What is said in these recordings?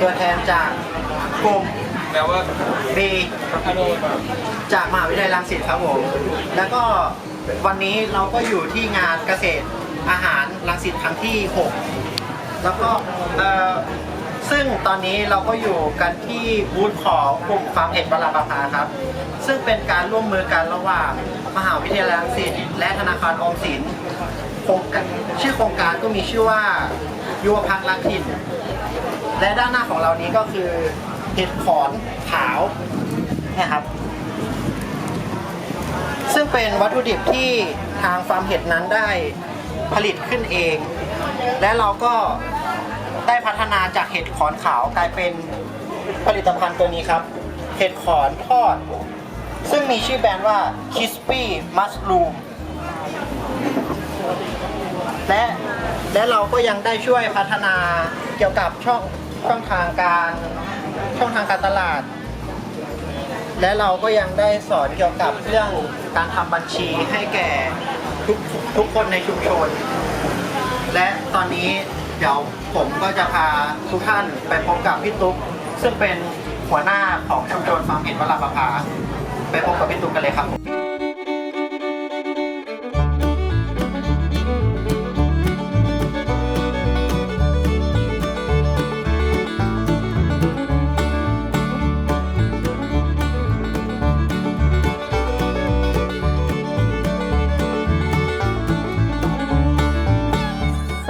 ตัวแทนจากกลุ่มแปลว่า B ฮัลโหลจากมหาวิทยาลัยรังสิตครับผม แล้วก็วันนี้เราก็อยู่ที่งานเกษตรอาหารรังสิตครั้งที่ 6 แล้วก็เอ่อซึ่งตอนนี้เราก็อยู่กันที่บูธของกลุ่มฟาร์มเห็ดบาลาปาพาครับ ซึ่งเป็นการร่วมมือกันระหว่างมหาวิทยาลัยรังสิตและธนาคารออมสินโครงการชื่อโครงการก็มีชื่อว่ายุวพักรักถิ่น และด้านหน้าของเรานี้ก็คือเห็ดขอนขาวนี่ครับ ซึ่งเป็นวัตถุดิบที่ทางฟาร์มเห็ดนั้นได้ผลิตขึ้นเอง และเราก็ได้พัฒนาจากเห็ดขอนขาวกลายเป็นผลิตภัณฑ์ตัวนี้ครับ เห็ดขอนทอด ซึ่งมีชื่อแบรนด์ว่า Crispy Mushroom และและเราก็ยังได้ช่วยพัฒนาเกี่ยวกับช่อง ช่องทางการช่องทางการตลาด และเราก็ยังได้สอนเกี่ยวกับเรื่องการทำบัญชีให้แก่ทุกทุกคนในชุมชน และตอนนี้เดี๋ยวผมก็จะพาทุกท่านไปพบกับพี่ตุ๊กซึ่งเป็นหัวหน้าของชุมชนฟาร์มเห็ดวลาประภาไปพบกับพี่ตุ๊กกันเลยครับ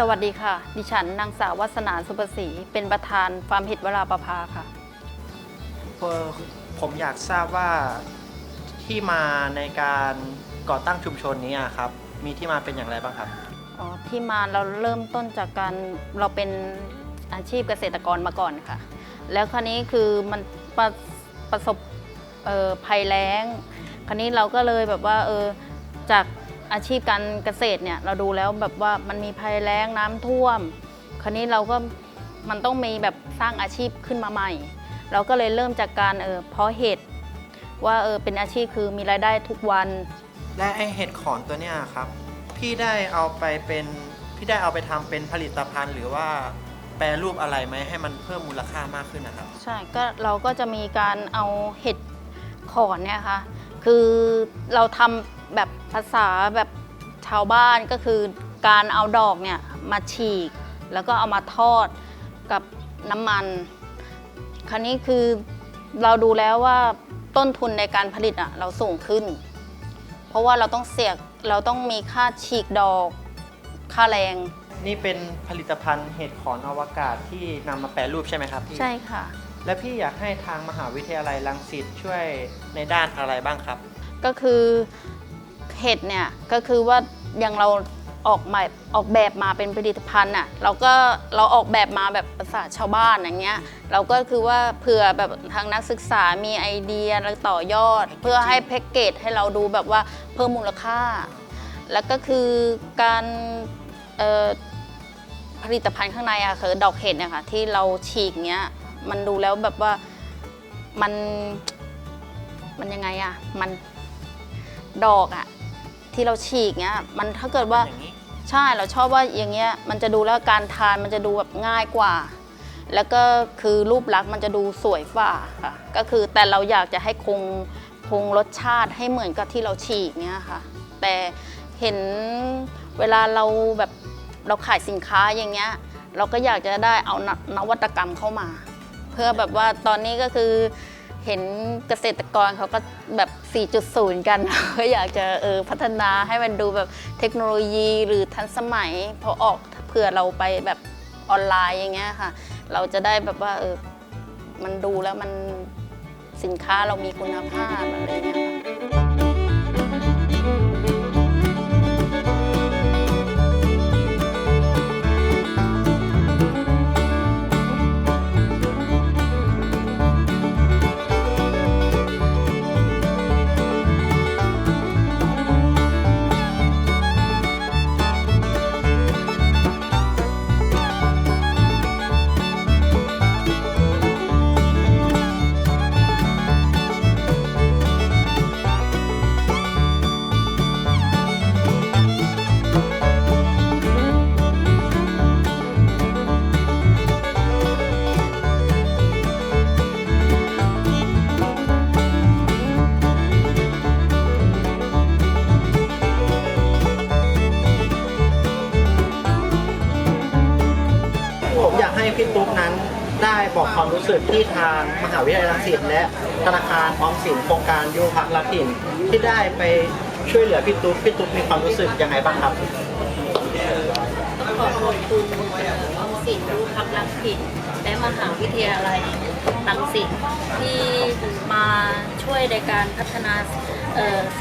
วัสดีค่ะ ดิฉันนางสาววัสนาสุประศรีเป็นประธานฟาร์มเห็ดวราประภาค่ะเอ่อผมอยากทราบว่าที่มาในการก่อตั้งชุมชนนี้อะครับ มีที่มาเป็นอย่างไรบ้างครับ อ๋อที่มาเราเริ่มต้นจากการเราเป็นอาชีพเกษตรกรมาก่อนค่ะ แล้วคราวนี้คือมันประประสบเอ่อภัยแล้ง คราวนี้เราก็เลยแบบว่าเออจาก อาชีพการเกษตรเนี่ยเราดูแล้วแบบว่ามันมีภัยแล้งน้ำท่วม คราวนี้เราก็มันต้องมีแบบสร้างอาชีพขึ้นมาใหม่ เราก็เลยเริ่มจากการเออเพาะเห็ดว่าเออเป็นอาชีพคือมีรายได้ทุกวัน และไอเห็ดขอนตัวเนี้ยครับ พี่ได้เอาไปเป็นพี่ได้เอาไปทำเป็นผลิตภัณฑ์ หรือว่าแปรรูปอะไรไหมให้มันเพิ่มมูลค่ามากขึ้นนะครับใช่ก็เราก็จะมีการเอาเห็ดขอนเนี่ยค่ะคือเราทำ แบบภาษาแบบชาวบ้านก็คือการเอาดอกเนี่ยมาฉีก แล้วก็เอามาทอดกับน้ำมัน คราวนี้คือเราดูแล้วว่าต้นทุนในการผลิตอะเราสูงขึ้น เพราะว่าเราต้องเสียเราต้องมีค่าฉีกดอกค่าแรง นี่เป็นผลิตภัณฑ์เห็ดขอนอวกาศที่นำมาแปรรูปใช่ไหมครับพี่ใช่ค่ะ และพี่อยากให้ทางมหาวิทยาลัยรังสิตช่วยในด้านอะไรบ้างครับ ก็คือ เห็ดเนี่ยก็คือว่าอย่างเราออกมาออกแบบมาเป็นผลิตภัณฑ์น่ะเราก็เราออกแบบมาแบบภาษาชาวบ้านอย่างเงี้ยเราก็คือว่าเผื่อแบบทางนักศึกษามีไอเดียแล้วต่อยอด เพื่อให้แพ็กเกจให้เราดูแบบว่าเพิ่มมูลค่า แล้วก็คือการผลิตภัณฑ์ข้างในอะคือดอกเห็ดเนี่ยค่ะที่เราฉีกเงี้ยมันดูแล้วแบบว่ามันมันยังไงอะมันดอกอะ ที่เราฉีกเงี้ยมันถ้าเกิดว่าอย่างนี้ใช่เราชอบว่าอย่างเงี้ยมันจะดูแล้วการทานมันจะดูแบบง่ายกว่า แล้วก็คือรูปลักษณ์มันจะดูสวยฝ่าค่ะก็คือแต่เราอยากจะให้คงคงรสชาติให้เหมือนกับที่เราฉีกเงี้ยค่ะ แต่เห็นเวลาเราแบบเราขายสินค้าอย่างเงี้ย เราก็อยากจะได้เอานนวัตกรรมเข้ามา เพื่อแบบว่าตอนนี้ก็คือ เห็นเกษตรกรเขาก็แบบ 4.0 กันก็อยากจะเออพัฒนาให้มันดูแบบเทคโนโลยีหรือทันสมัยพอออกเผื่อเราไปแบบออนไลน์อย่างเงี้ยค่ะ เราจะได้แบบว่าเออมันดูแล้วมันสินค้าเรามีคุณภาพอะไรเงี้ยค่ะ บอกความรู้สึกที่ทางมหาวิทยาลัยรังสิตและธนาคารออมสินโครงการยูพักรักถิ่นที่ได้ไปช่วยเหลือพี่ตุ๊กพี่ตุ๊กมีความรู้สึกยังไงบ้างครับต้องขอขอบคุณเอ่อออมสินรู้พักรังสิตและมหาวิทยาลัยรังสิตที่มาช่วยในการพัฒนา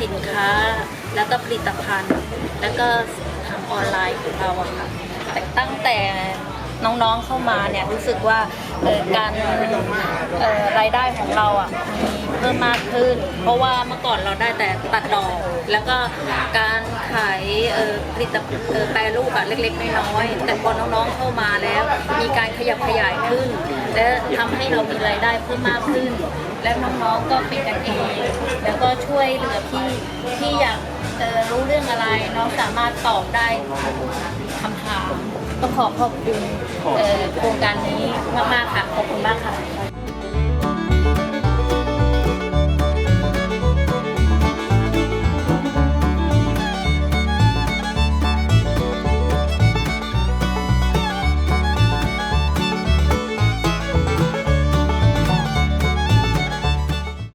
สินค้าแล้วก็ผลิตภัณฑ์ แล้วก็ทางออนไลน์ของเราอะค่ะแต่ตั้งแต่ น้องๆเข้ามาเนี่ยรู้สึกว่าการรายได้ของเราอะมีเพิ่มมากขึ้น เพราะว่าเมื่อก่อนเราได้แต่ตัดดอก แล้วก็การขายผลิตแปรรูปอะเล็ก ๆ น้อยๆแต่พอน้องๆเข้ามาแล้ว มีการขยับขยายขึ้น และทำให้เรามีรายได้เพิ่มมากขึ้น และน้องๆก็เป็นกันเองแล้วก็ช่วยเหลือพี่ที่อยากเอ่อรู้เรื่องอะไรน้องสามารถตอบได้คำถาม ต้องขอขอบคุณโครงการนี้มากๆค่ะ ขอบคุณมากค่ะ